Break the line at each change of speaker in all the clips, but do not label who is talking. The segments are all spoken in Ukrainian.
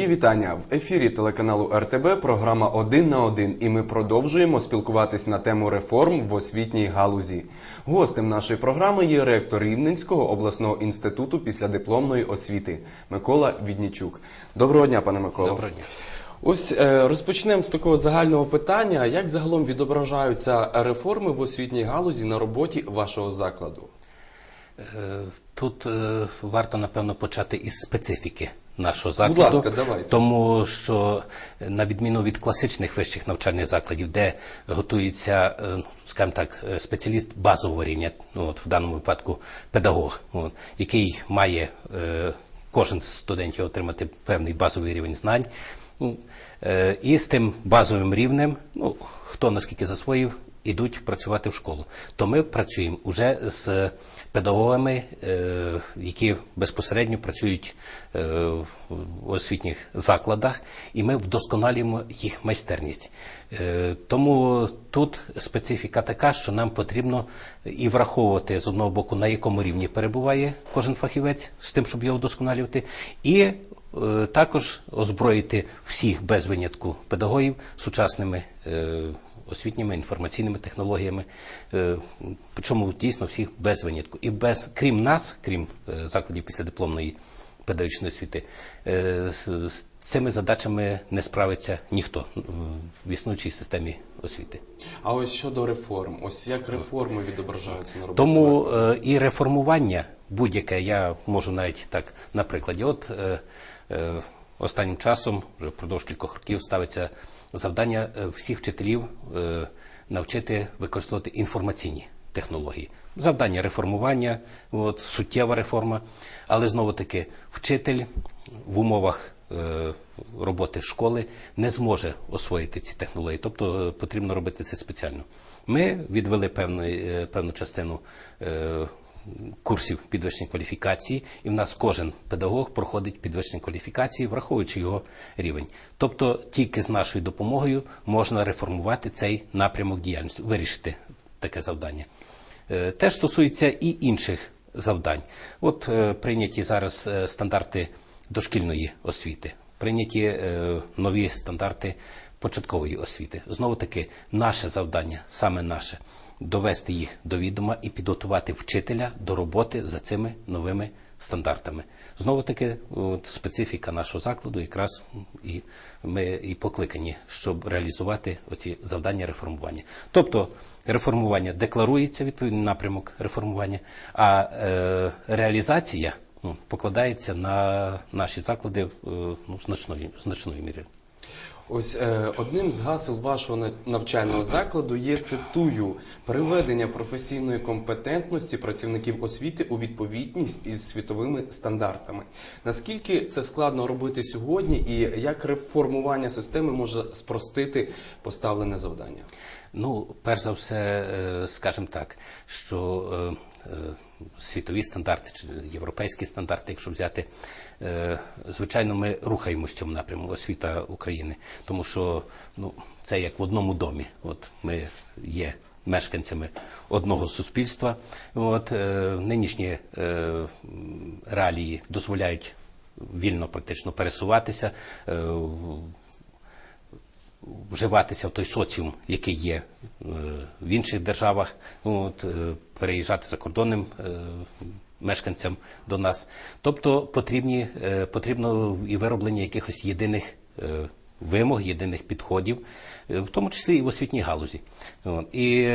Мої вітання в ефірі телеканалу РТБ. Програма «Один на один» і ми продовжуємо спілкуватись на тему реформ в освітній галузі. Гостем нашої програми є ректор Рівненського обласного інституту післядипломної освіти Микола Віднічук. Доброго дня, пане Миколо.
Доброго дня.
Ось е, розпочнемо з такого загального питання: як загалом відображаються реформи в освітній галузі на роботі вашого закладу?
Е, Тут е, варто напевно почати із специфіки нашого закладу.
ласка, давайте.
Тому що на відміну від класичних вищих навчальних закладів, де готується, е, скажімо так, спеціаліст базового рівня, ну от в даному випадку педагог, от, який має е, кожен з студентів отримати певний базовий рівень знань. Ну, е, І з тим базовим рівнем, ну хто наскільки засвоїв, ідуть працювати в школу. То ми працюємо вже з педагогами, е, які безпосередньо працюють е, в освітніх закладах, і ми вдосконалюємо їх майстерність. Е, Тому тут специфіка така, що нам потрібно і враховувати з одного боку, на якому рівні перебуває кожен фахівець, з тим, щоб його вдосконалювати, і також озброїти всіх без винятку педагогів сучасними освітніми інформаційними технологіями, е, причому дійсно всіх без винятку. І без крім нас, крім е, закладів післядипломної педагогічної освіти, е, з, цими задачами не справиться ніхто в існуючій системі освіти.
А ось щодо реформ, ось як реформи відображаються на роботі?
Тому і реформування будь-яке, я можу навіть так на прикладі. От останнім часом, вже впродовж кількох років, ставиться завдання е, всіх вчителів е, навчити використовувати інформаційні технології. Завдання реформування, от, суттєва реформа, але знову таки вчитель в умовах е, роботи школи не зможе освоїти ці технології, тобто потрібно робити це спеціально. Ми відвели певну, певну частину курсів підвищення кваліфікації, і в нас кожен педагог проходить підвищення кваліфікації, враховуючи його рівень. Тобто тільки з нашою допомогою можна реформувати цей напрямок діяльності, вирішити таке завдання. Е, Те стосується і інших завдань. От е, прийняті зараз е, стандарти дошкільної освіти, прийняті нові стандарти початкової освіти. Знову таки, наше завдання, саме наше, довести їх до відома і підготувати вчителя до роботи за цими новими стандартами. Знову таки, от, специфіка нашого закладу, якраз і ми і покликані, щоб реалізувати оці завдання реформування. Тобто реформування декларується відповідний напрямок реформування, а е, реалізація ну, покладається на наші заклади е, ну, значною, значною мірою.
Ось е, одним з гасел вашого на- навчального закладу є цитую приведення професійної компетентності працівників освіти у відповідність із світовими стандартами. Наскільки це складно робити сьогодні, і як реформування системи може спростити поставлене завдання?
Ну, перш за все, е, скажімо так, що е, е, світові стандарти чи європейські стандарти, якщо взяти, звичайно, ми рухаємося в цьому напрямку освіта України, тому що ну, це як в одному домі. От ми є мешканцями одного суспільства. От нинішні е, реалії дозволяють вільно практично пересуватися. Вживатися в той соціум, який є е, в інших державах, от, е, переїжджати закордонним е, мешканцям до нас. Тобто потрібні, потрібно і вироблення якихось єдиних вимог, єдиних підходів, в тому числі і в освітній галузі. І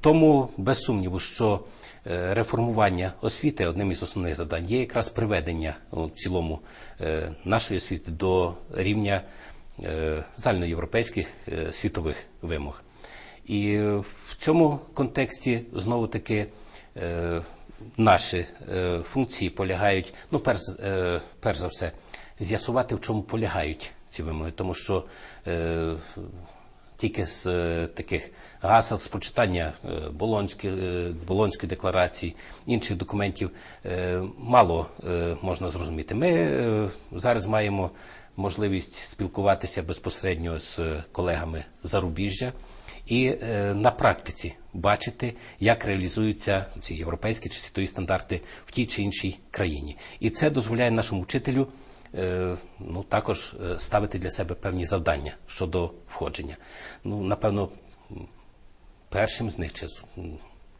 тому без сумніву, що реформування освіти одним із основних завдань є якраз приведення в цілому нашої освіти до рівня загальноєвропейських е, світових вимог. І е, в цьому контексті знову таки е, наші е, функції полягають, ну, перш, е, перш за все, з'ясувати, в чому полягають ці вимоги, тому що е, тільки з е, таких гасел, з прочитання е, Болонської, е, Болонської декларації, інших документів мало можна зрозуміти. Ми зараз маємо можливість спілкуватися безпосередньо з колегами зарубіжжя і е, на практиці бачити, як реалізуються ці європейські чи світові стандарти в тій чи іншій країні. І це дозволяє нашому вчителю ну, також е, ставити для себе певні завдання щодо входження. Ну, напевно, першим з них, чи,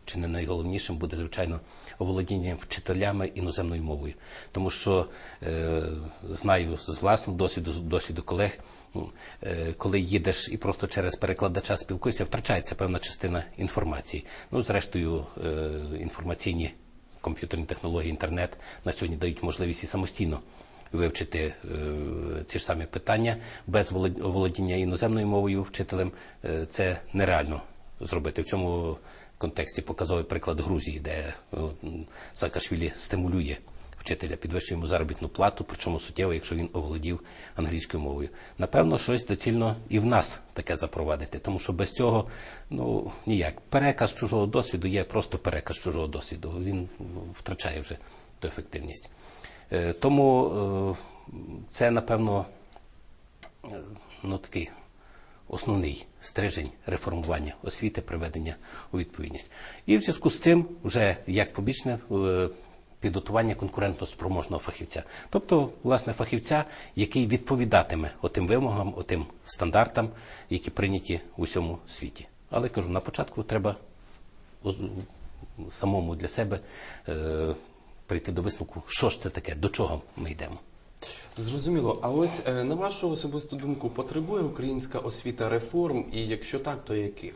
чи не найголовнішим, буде, звичайно, оволодіння вчителями іноземною мовою. Тому що е, знаю з власного досвіду, з досвіду колег, е, коли їдеш і просто через перекладача спілкуєшся, втрачається певна частина інформації. Ну, зрештою, е, інформаційні комп'ютерні технології, інтернет на сьогодні дають можливість і самостійно вивчити е, ці ж самі питання без волод- володіння іноземною мовою вчителем. е, це нереально зробити. В цьому контексті показовий приклад Грузії, де е, Саакашвілі стимулює вчителя, підвищує йому заробітну плату, причому суттєво, якщо він оволодів англійською мовою. Напевно, щось доцільно і в нас таке запровадити, тому що без цього ну ніяк. Переказ чужого досвіду є просто переказ чужого досвіду. Він ну, втрачає вже ту ефективність. Е, Тому е, це, напевно, е, ну, такий основний стрижень реформування освіти, приведення у відповідність. І в зв'язку з цим вже як побічне підготування конкурентно-спроможного фахівця. Тобто, власне, фахівця, який відповідатиме отим вимогам, отим стандартам, які прийняті у всьому світі. Але кажу, на початку треба самому для себе е, прийти до висновку, що ж це таке, до чого ми йдемо.
Зрозуміло. А ось е, на вашу особисту думку, потребує українська освіта реформ, і якщо так, то яких?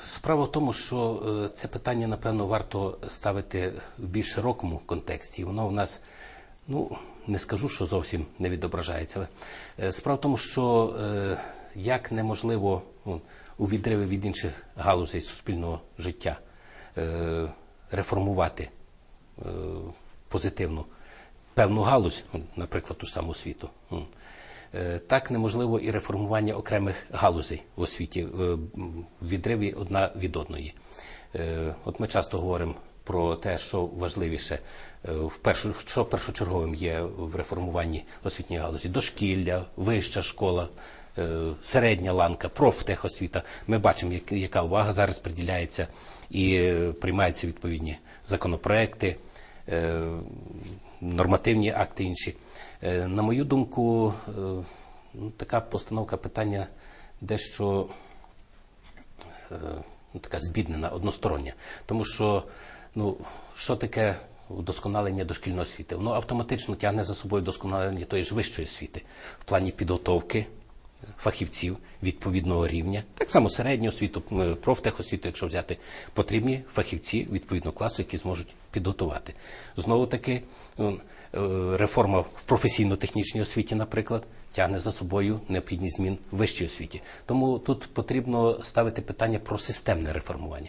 Справа в тому, що е, це питання, напевно, варто ставити в більш широкому контексті. Воно в нас, ну не скажу, що зовсім не відображається. Але е, справа в тому, що е, як неможливо ну, у відриві від інших галузей суспільного життя е, реформувати е, позитивно певну галузь, ну, наприклад, ту саму освіту. е, Так неможливо і реформування окремих галузей в освіті е, в відриві одна від одної. Е, От ми часто говоримо про те, що важливіше, е, в першу, що першочерговим є в реформуванні освітньої галузі: дошкілля, вища школа, е, середня ланка, профтехосвіта. Ми бачимо, яка увага зараз приділяється і е, приймаються відповідні законопроекти е, нормативні акти інші. Е, На мою думку, е, ну, така постановка питання дещо е, ну, така збіднена, одностороння. Тому що ну, що таке вдосконалення дошкільної освіти? Воно автоматично тягне за собою вдосконалення тої ж вищої освіти в плані підготовки фахівців відповідного рівня, так само середню освіту, профтехосвіту, якщо взяти, потрібні фахівці відповідного класу, які зможуть підготувати. Знову таки, е, реформа в професійно-технічній освіті, наприклад, тягне за собою необхідність змін в вищій освіті. Тому тут потрібно ставити питання про системне реформування.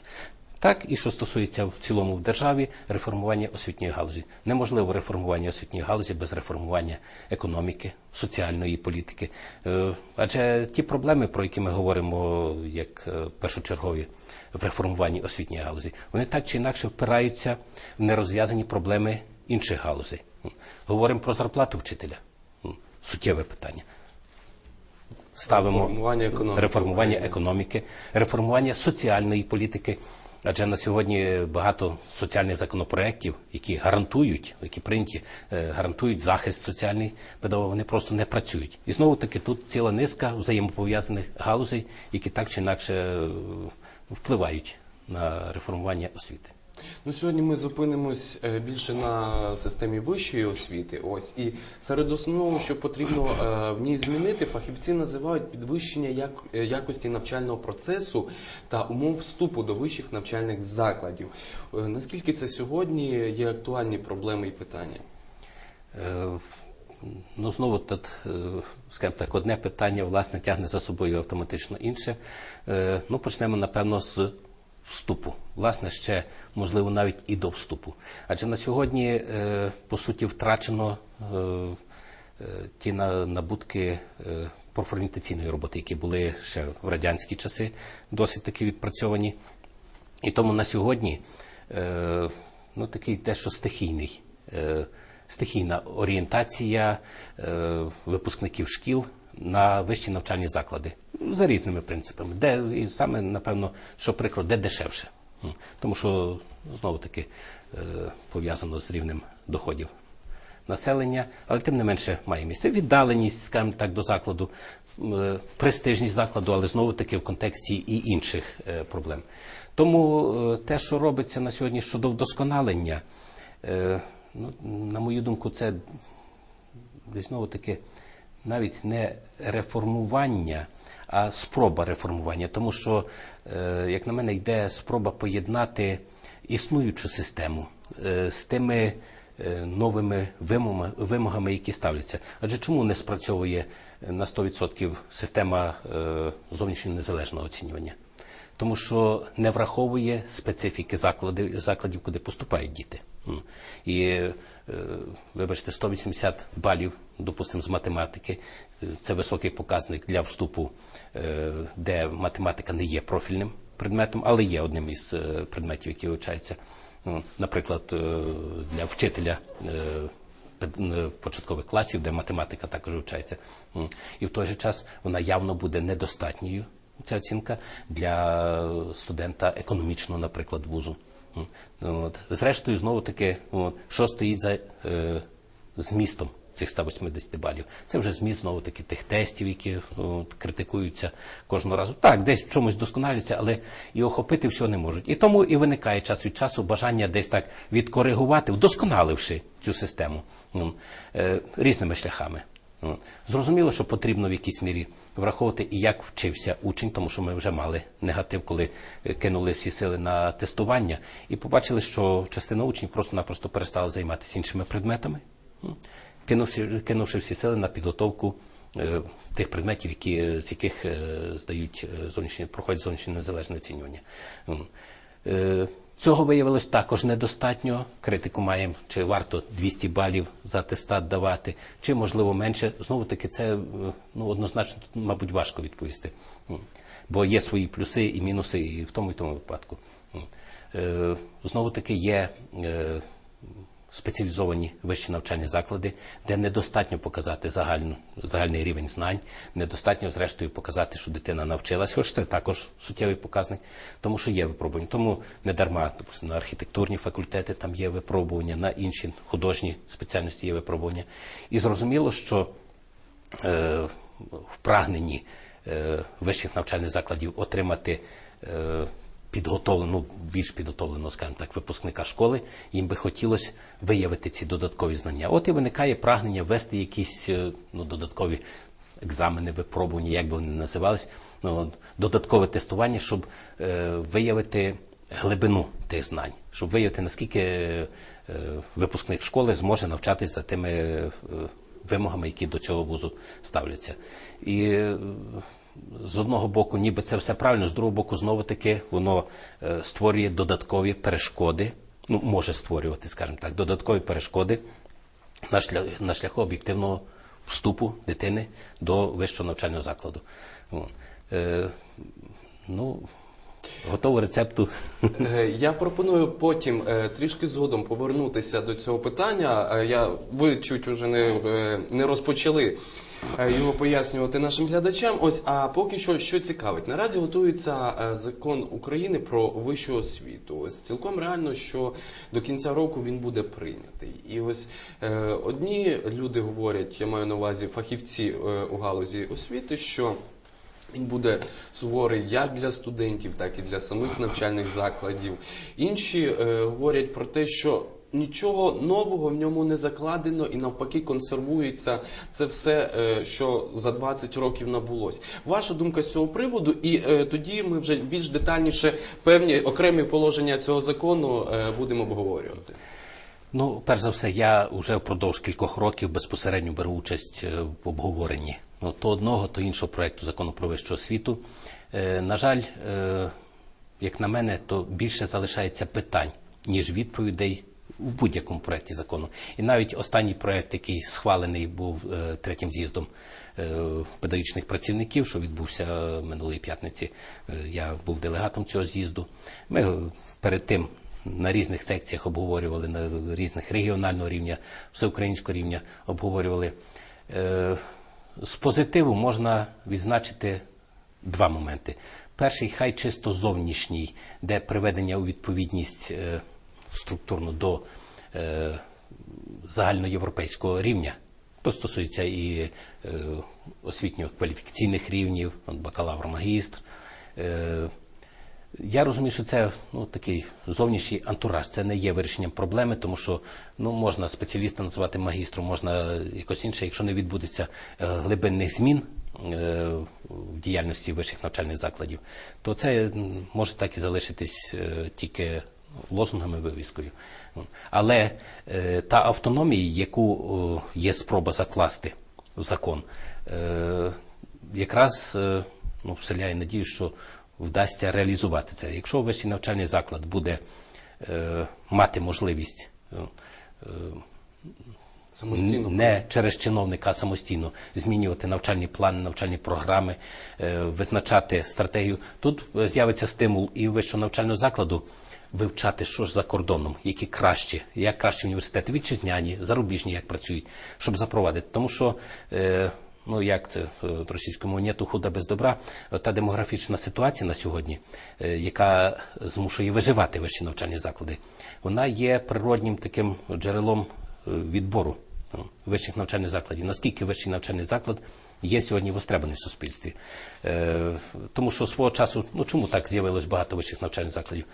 Так і що стосується в цілому в державі реформування освітньої галузі. Неможливо реформування освітньої галузі без реформування економіки, соціальної політики. Е, Адже ті проблеми, про які ми говоримо як е, першочергові в реформуванні освітньої галузі, вони так чи інакше впираються в нерозв'язані проблеми інших галузей. Говоримо про зарплату вчителя. Суттєве питання. Ставимо
Реформування економіки
реформування економіки, реформування соціальної політики. Адже на сьогодні багато соціальних законопроєктів, які гарантують, які прийняті, е, гарантують захист соціальний педагогів, вони просто не працюють. І знову таки тут ціла низка взаємопов'язаних галузей, які так чи інакше е, впливають на реформування освіти.
Ну, сьогодні ми зупинимось е, більше на системі вищої освіти. Ось і серед основного, що потрібно е, в ній змінити, фахівці називають підвищення як, е, якості навчального процесу та умов вступу до вищих навчальних закладів. Наскільки це сьогодні є актуальні проблеми і питання?
Ну, знову тут, скажімо так, одне питання, власне, тягне за собою автоматично інше. Ну, почнемо, напевно, з вступу. Власне, ще, можливо, навіть і до вступу. Адже на сьогодні, е, по суті, втрачено е, е, ті набутки профорієнтаційної роботи, які були ще в радянські часи, досить таки відпрацьовані. І тому на сьогодні ну, такий дещо стихійний, е, стихійна орієнтація випускників шкіл на вищі навчальні заклади за різними принципами, де і саме, напевно, що прикро, де дешевше. Тому що знову таки е, пов'язано з рівнем доходів населення, але тим не менше має місце. Віддаленість, скажімо так, до закладу, е, престижність закладу, але знову таки в контексті і інших е, проблем. Тому те, що робиться на сьогодні щодо вдосконалення, ну, на мою думку, це десь знову таки навіть не реформування, а спроба реформування. Тому що, е, як на мене, йде спроба поєднати існуючу систему е, з тими е, новими вимогами, які ставляться. Адже чому не спрацьовує на 100% система зовнішнього незалежного оцінювання? тому що не враховує специфіки закладів, закладів куди поступають діти. І, е, вибачте, 180 балів, допустимо, з математики, е, це високий показник для вступу, е, де математика не є профільним предметом, але є одним із предметів, які вивчаються. Наприклад, для вчителя початкових класів, де математика також вивчається. І в той же час вона явно буде недостатньою, ця оцінка, для студента економічного, наприклад, вузу. От. Зрештою, знову таки, от, що стоїть за е, змістом цих 180 балів? Це вже зміст знову таки тих тестів, які от, критикуються кожного разу. Так, десь в чомусь досконаляться, але і охопити все не можуть. І тому і виникає час від часу бажання десь так відкоригувати, вдосконаливши цю систему е, різними шляхами. Зрозуміло, що потрібно в якійсь мірі враховувати і як вчився учень, тому що ми вже мали негатив, коли е, кинули всі сили на тестування, і побачили, що частина учнів просто-напросто перестала займатися іншими предметами, кинувши, всі сили на підготовку е, тих предметів, які, е, з яких здають зовнішнє, проходять зовнішнє незалежне оцінювання. Цього виявилось також недостатньо. Критику маємо, чи варто 200 балів за атестат давати, чи можливо менше. Знову таки, це ну, однозначно мабуть, важко відповісти. Бо є свої плюси і мінуси і в тому і тому випадку. Е, Знову таки є е, спеціалізовані вищі навчальні заклади, де недостатньо показати загальну, загальний рівень знань, недостатньо, зрештою, показати, що дитина навчилася, хоч це також суттєвий показник, тому що є випробування. Тому не дарма, на архітектурні факультети там є випробування, на інші художні спеціальності є випробування. І зрозуміло, що е, в прагненні е, вищих навчальних закладів отримати е, підготовлену, більш підготовленого, скажімо так, випускника школи, їм би хотілося виявити ці додаткові знання. От і виникає прагнення ввести якісь е, ну, додаткові екзамени, випробування, як би вони називались, ну, додаткове тестування, щоб е, виявити глибину тих знань, щоб виявити, наскільки е, випускник школи зможе навчатися за тими е, вимогами, які до цього вузу ставляться. І е, з одного боку, ніби це все правильно, з другого боку, знову таки воно е, створює додаткові перешкоди, ну може створювати, скажімо так, додаткові перешкоди на, шлях, на шляху об'єктивного вступу дитини до вищого навчального закладу. Е, ну, готового рецепту.
Е, Я пропоную потім е, трішки згодом повернутися до цього питання. Е, Я ви чуть уже не, не розпочали його пояснювати нашим глядачам. Ось а поки що що цікавить. Наразі готується закон України про вищу освіту. Ось цілком реально, що до кінця року він буде прийнятий. І ось одні люди говорять, я маю на увазі фахівці у галузі освіти, що він буде суворий як для студентів, так і для самих навчальних закладів. Інші е, говорять про те, що нічого нового в ньому не закладено і навпаки консервується це все, е, що за 20 років набулось. Ваша думка з цього приводу, і е, тоді ми вже більш детальніше певні окремі положення цього закону е, будемо обговорювати.
Ну, перш за все, я вже впродовж кількох років безпосередньо беру участь е, в обговоренні ну, то одного, то іншого проекту закону про вищу освіту. Е, на жаль, е, як на мене, то більше залишається питань, ніж відповідей у будь-якому проєкті закону. І навіть останній проєкт, який схвалений був е, третім з'їздом е, педагогічних працівників, що відбувся е, минулої п'ятниці, е, я був делегатом цього з'їзду. Ми е, перед тим на різних секціях обговорювали, на різних регіонального рівня, всеукраїнського рівня обговорювали. Е, З позитиву можна відзначити два моменти. Перший хай чисто зовнішній, де приведення у відповідність е, структурно до е, загальноєвропейського рівня. То стосується і освітньо-кваліфікаційних рівнів, от бакалавр, магістр. Е, я розумію, що це ну, такий зовнішній антураж. Це не є вирішенням проблеми, тому що ну, можна спеціаліста називати магістром, можна якось інше, якщо не відбудеться е, глибинних змін е, в діяльності вищих навчальних закладів, то це може так і залишитись е, тільки лозунгами вивіскою. Але та автономія, яку є спроба закласти в закон, якраз ну, вселяє надію, що вдасться реалізувати це. Якщо вищий навчальний заклад буде е, мати можливість е,
Самостійно.
не через чиновника, а самостійно змінювати навчальні плани, навчальні програми, е, визначати стратегію. Тут е, з'явиться стимул і вищого навчального закладу вивчати, що ж за кордоном, які кращі, як кращі університети, вітчизняні, зарубіжні, як працюють, щоб запровадити. Тому що. Е, Ну, як це е, російському нету худа без добра. Та демографічна ситуація на сьогодні, е, яка змушує виживати вищі навчальні заклади, вона є природнім таким джерелом е, відбору ну, вищих навчальних закладів. Наскільки вищий навчальний заклад є сьогодні востребаний в суспільстві? Тому що свого часу, ну чому так з'явилось багато вищих навчальних закладів?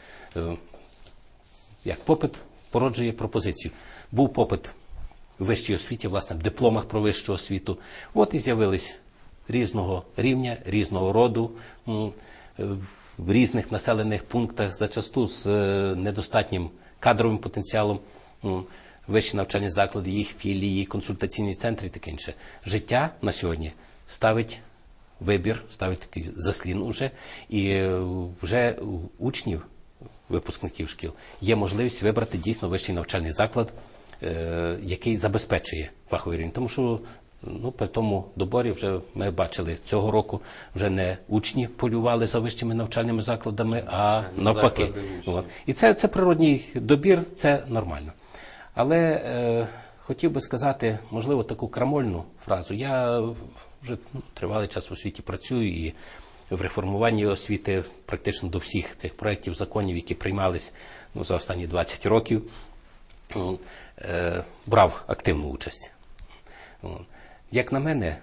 Як попит породжує пропозицію. Був попит в вищій освіті, власне, в дипломах про вищу освіту. От і з'явились різного рівня, різного роду. е, В різних населених пунктах, зачасту з е, недостатнім кадровим потенціалом, вищі навчальні заклади, їх філії, консультаційні центри і таке інше. Життя на сьогодні ставить вибір, ставить такий заслін уже, і е, вже учнів випускників шкіл є можливість вибрати дійсно вищий навчальний заклад, який забезпечує фаховий рівень. Тому що ну, при тому доборі вже ми бачили цього року вже не учні полювали за вищими навчальними закладами, а
Навчальні
навпаки.
заклади
І це, це природній добір, це нормально. Але е, хотів би сказати, можливо, таку крамольну фразу. Я вже ну, тривалий час у світі працюю і в реформуванні освіти практично до всіх цих проєктів, законів, які приймались ну, за останні 20 років, е, брав активну участь. Як на мене,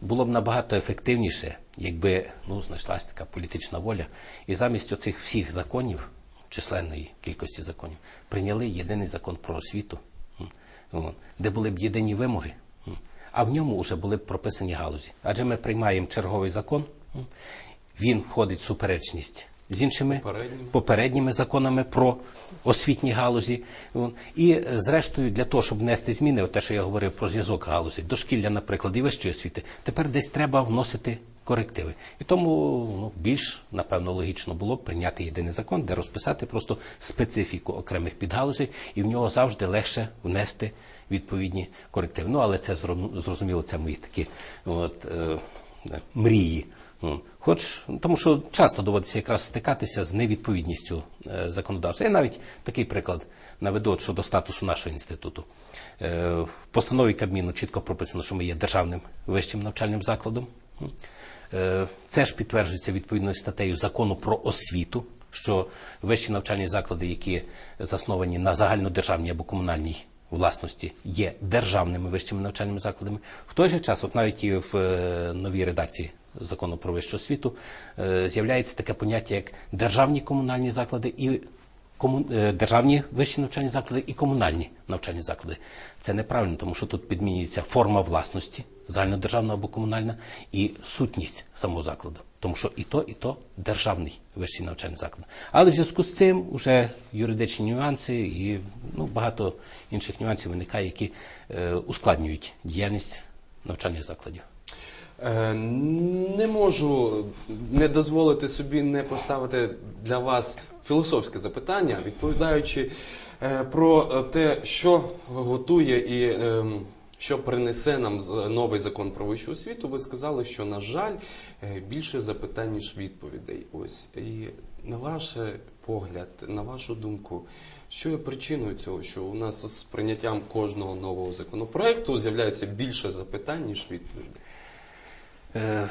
було б набагато ефективніше, якби ну, знайшлася така політична воля, і замість оцих всіх законів, численної кількості законів, прийняли єдиний закон про освіту, де були б єдині вимоги, а в ньому вже були б прописані галузі. Адже ми приймаємо черговий закон, він входить в суперечність з іншими
Попередніми.
законами про освітні галузі. І, е, зрештою, для того, щоб внести зміни, те, що я говорив про зв'язок галузі, дошкілля, наприклад, і вищої освіти, тепер десь треба вносити корективи. І тому ну, більш, напевно, логічно було б прийняти єдиний закон, де розписати просто специфіку окремих підгалузей, і в нього завжди легше внести відповідні корективи. Ну, але це зрозум- зрозуміло, це мої такі от, е, мрії. Хоч тому, що часто доводиться якраз стикатися з невідповідністю е, законодавства. Я навіть такий приклад наведу щодо статусу нашого інституту. Е, в постанові Кабміну чітко прописано, що ми є державним вищим навчальним закладом. Е, Це ж підтверджується відповідною статтею закону про освіту, що вищі навчальні заклади, які засновані на загальнодержавній або комунальній власності, є державними вищими навчальними закладами. В той же час, от навіть і в новій редакції закону про вищу освіту, е, з'являється таке поняття, як державні комунальні заклади і кому... е, державні вищі навчальні заклади і комунальні навчальні заклади. Це неправильно, тому що тут підмінюється форма власності, загальнодержавна або комунальна, і сутність самого закладу. Тому що і то, і то державний вищий навчальний заклад. Але в зв'язку з цим вже юридичні нюанси і ну, багато інших нюансів виникає, які е, ускладнюють діяльність навчальних закладів.
Е, Не можу не дозволити собі не поставити для вас філософське запитання, відповідаючи е, про е, те, що готує і ем, що принесе нам з- новий закон про вищу освіту. Ви сказали, що на жаль е, більше запитань ніж відповідей. Ось і на ваш погляд, на вашу думку. Що є причиною цього, що у нас з прийняттям кожного нового законопроекту з'являється більше запитань, ніж відповідей?
Е,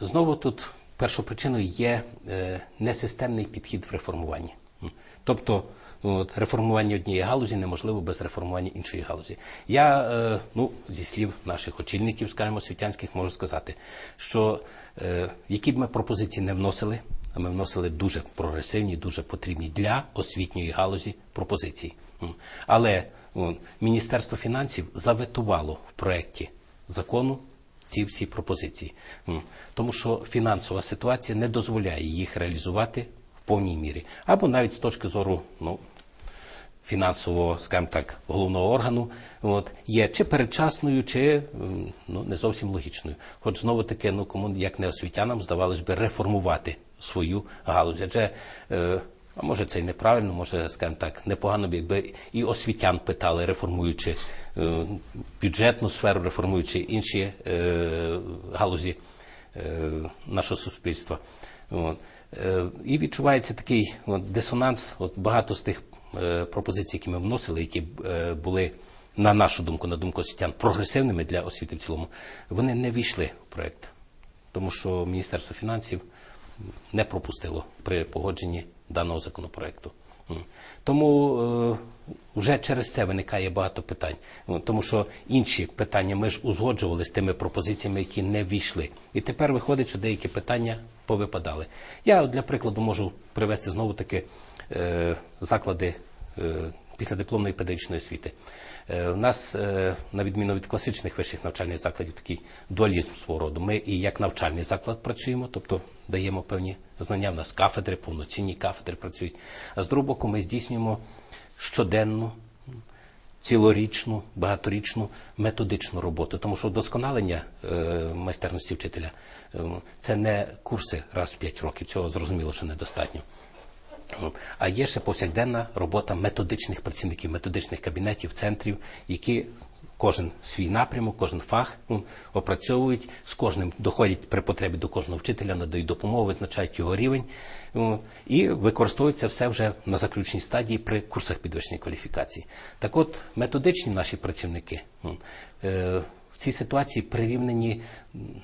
Знову тут першопричиною є е, несистемний підхід в реформуванні. Тобто от, реформування однієї галузі неможливо без реформування іншої галузі. Я е, ну, зі слів наших очільників, скажімо, освітянських, можу сказати, що е, які б ми пропозиції не вносили, а ми вносили дуже прогресивні, дуже потрібні для освітньої галузі пропозиції. Але о, Міністерство фінансів заветувало в проєкті закону ці всі пропозиції. Тому що фінансова ситуація не дозволяє їх реалізувати в повній мірі. Або навіть з точки зору ну, фінансового, скажімо так, головного органу, от, є чи передчасною, чи ну, не зовсім логічною. Хоч знову таки, ну кому як не освітянам, здавалось би, реформувати свою галузь. Адже е, а може це і неправильно, може, скажімо так, непогано б, якби і освітян питали, реформуючи е, бюджетну сферу, реформуючи інші е, галузі е, нашого суспільства. І відчувається такий от, дисонанс. От багато з тих пропозицій, які ми вносили, які е, були, на нашу думку, на думку освітян, прогресивними для освіти в цілому, вони не війшли в проєкт. Тому що Міністерство фінансів не пропустило при погодженні даного законопроекту. Тому е, вже через це виникає багато питань. Ну, Тому що інші питання ми ж узгоджували з тими пропозиціями, які не війшли. І тепер виходить, що деякі питання повипадали. Я для прикладу можу привести знову таки е, заклади е, післядипломної педагогічної освіти. Е, У нас, е, на відміну від класичних вищих навчальних закладів, такий дуалізм свого роду. Ми і як навчальний заклад працюємо, тобто даємо певні знання. У нас кафедри, повноцінні кафедри працюють. А з другого боку, ми здійснюємо щоденну, цілорічну, багаторічну методичну роботу. Тому що вдосконалення е, майстерності вчителя це не курси раз в 5 років. Цього зрозуміло, що недостатньо. А є ще повсякденна робота методичних працівників, методичних кабінетів, центрів, які кожен свій напрямок, кожен фах опрацьовують, з кожним доходять при потребі до кожного вчителя, надають допомогу, визначають його рівень ну, і використовується все вже на заключній стадії при курсах підвищення кваліфікації. Так от, методичні наші працівники е, в цій ситуації прирівнені,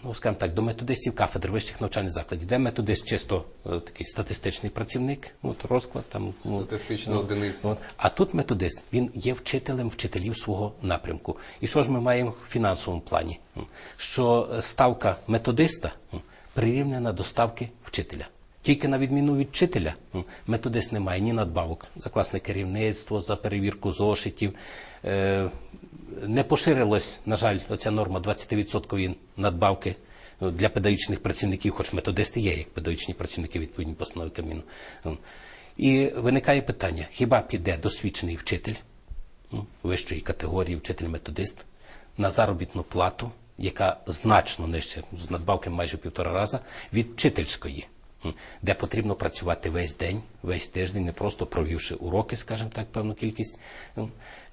ну скажімо так, до методистів кафедр вищих навчальних закладів, де методист чисто е, такий статистичний працівник, ну, от розклад там ну,
Статистична
ну,
одиниця.
От. А тут методист, він є вчителем вчителів свого напрямку. І що ж ми маємо в фінансовому плані? Що е, ставка методиста прирівнена до ставки вчителя. Тільки на відміну від вчителя, методист не має ні надбавок за класне керівництво, за перевірку зошитів. Не поширилась, на жаль, оця норма 20% надбавки для педагогічних працівників, хоч методисти є, як педагогічні працівники відповідні постанови Кабміну. І виникає питання: хіба піде досвідчений вчитель вищої категорії, вчитель-методист, на заробітну плату, яка значно нижче, з надбавки майже півтора раза, від вчительської, де потрібно працювати весь день, весь тиждень, не просто провівши уроки, скажімо так, певну кількість,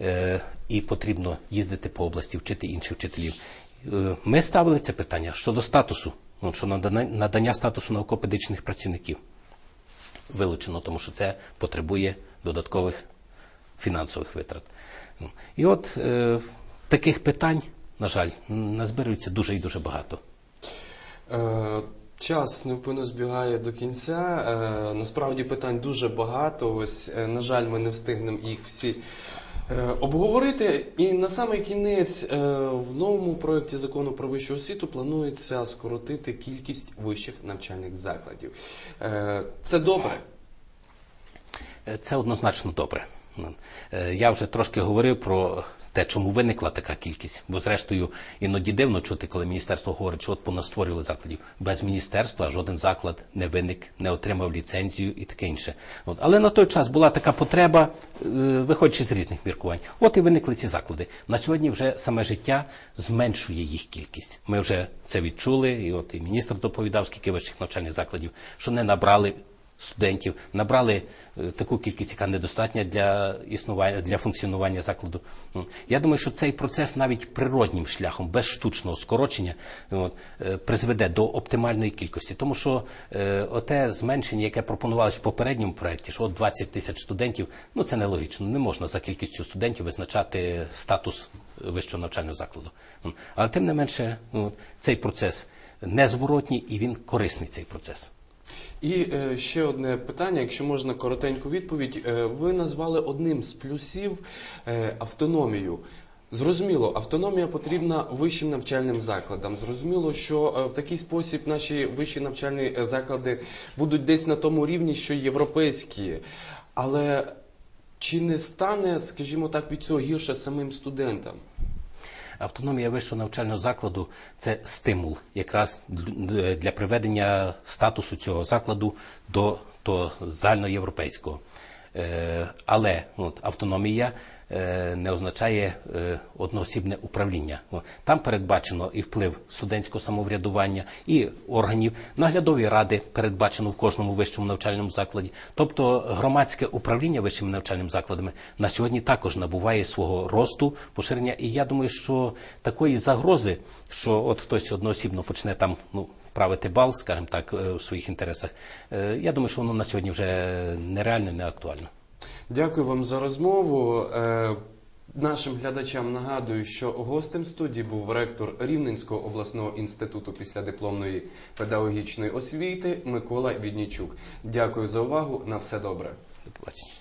е, і потрібно їздити по області, вчити інших вчителів. Е, Ми ставили це питання щодо статусу, ну, що надання, статусу науково-педагогічних працівників вилучено, тому що це потребує додаткових фінансових витрат. Ну, І от е, таких питань, на жаль, назбирується дуже і дуже багато.
Час невпинно збігає до кінця. Е, Насправді питань дуже багато. Ось, е, на жаль, ми не встигнемо їх всі е, обговорити. І на самий кінець в новому проєкті закону про вищу освіту планується скоротити кількість вищих навчальних закладів. Це добре.
Це однозначно добре. Е, Я вже трошки говорив про те, чому виникла така кількість, бо зрештою іноді дивно чути, коли міністерство говорить, що от понастворювали закладів. Без міністерства жоден заклад не виник, не отримав ліцензію і таке інше. От. Але на той час була така потреба, е, виходячи з різних міркувань. От і виникли ці заклади. На сьогодні вже саме життя зменшує їх кількість. Ми вже це відчули, і от і міністр доповідав, скільки вищих навчальних закладів, що не набрали студентів, набрали е, таку кількість, яка недостатня для існування для функціонування закладу. Я думаю, що цей процес навіть природнім шляхом, без штучного скорочення, от, е, призведе до оптимальної кількості. Тому що е, оте зменшення, яке пропонувалось в попередньому проєкті, що от 20 тисяч студентів, ну це нелогічно. Не можна за кількістю студентів визначати статус вищого навчального закладу. Але тим не менше, цей процес незворотній і він корисний цей процес.
І е, ще одне питання, якщо можна коротеньку відповідь. Е, ви назвали одним з плюсів е, автономію. Зрозуміло, автономія потрібна вищим навчальним закладам. Зрозуміло, що е, в такий спосіб наші вищі навчальні е, заклади будуть десь на тому рівні, що європейські. Але чи не стане, скажімо так, від цього гірше самим студентам?
Автономія вищого навчального закладу це стимул якраз для приведення статусу цього закладу до, до загальноєвропейського. Е, але от, автономія не означає е, одноосібне управління. Там передбачено і вплив студентського самоврядування, і органів наглядові ради передбачено в кожному вищому навчальному закладі. Тобто громадське управління вищими навчальними закладами на сьогодні також набуває свого росту, поширення. І я думаю, що такої загрози, що от хтось одноосібно почне там ну. Правити бал, скажімо так, е, у своїх інтересах. Е, Я думаю, що воно на сьогодні вже нереально, не актуально.
Дякую вам за розмову. Е, Нашим глядачам нагадую, що гостем студії був ректор Рівненського обласного інституту післядипломної педагогічної освіти Микола Віднічук. Дякую за увагу. На все добре.
До побачення.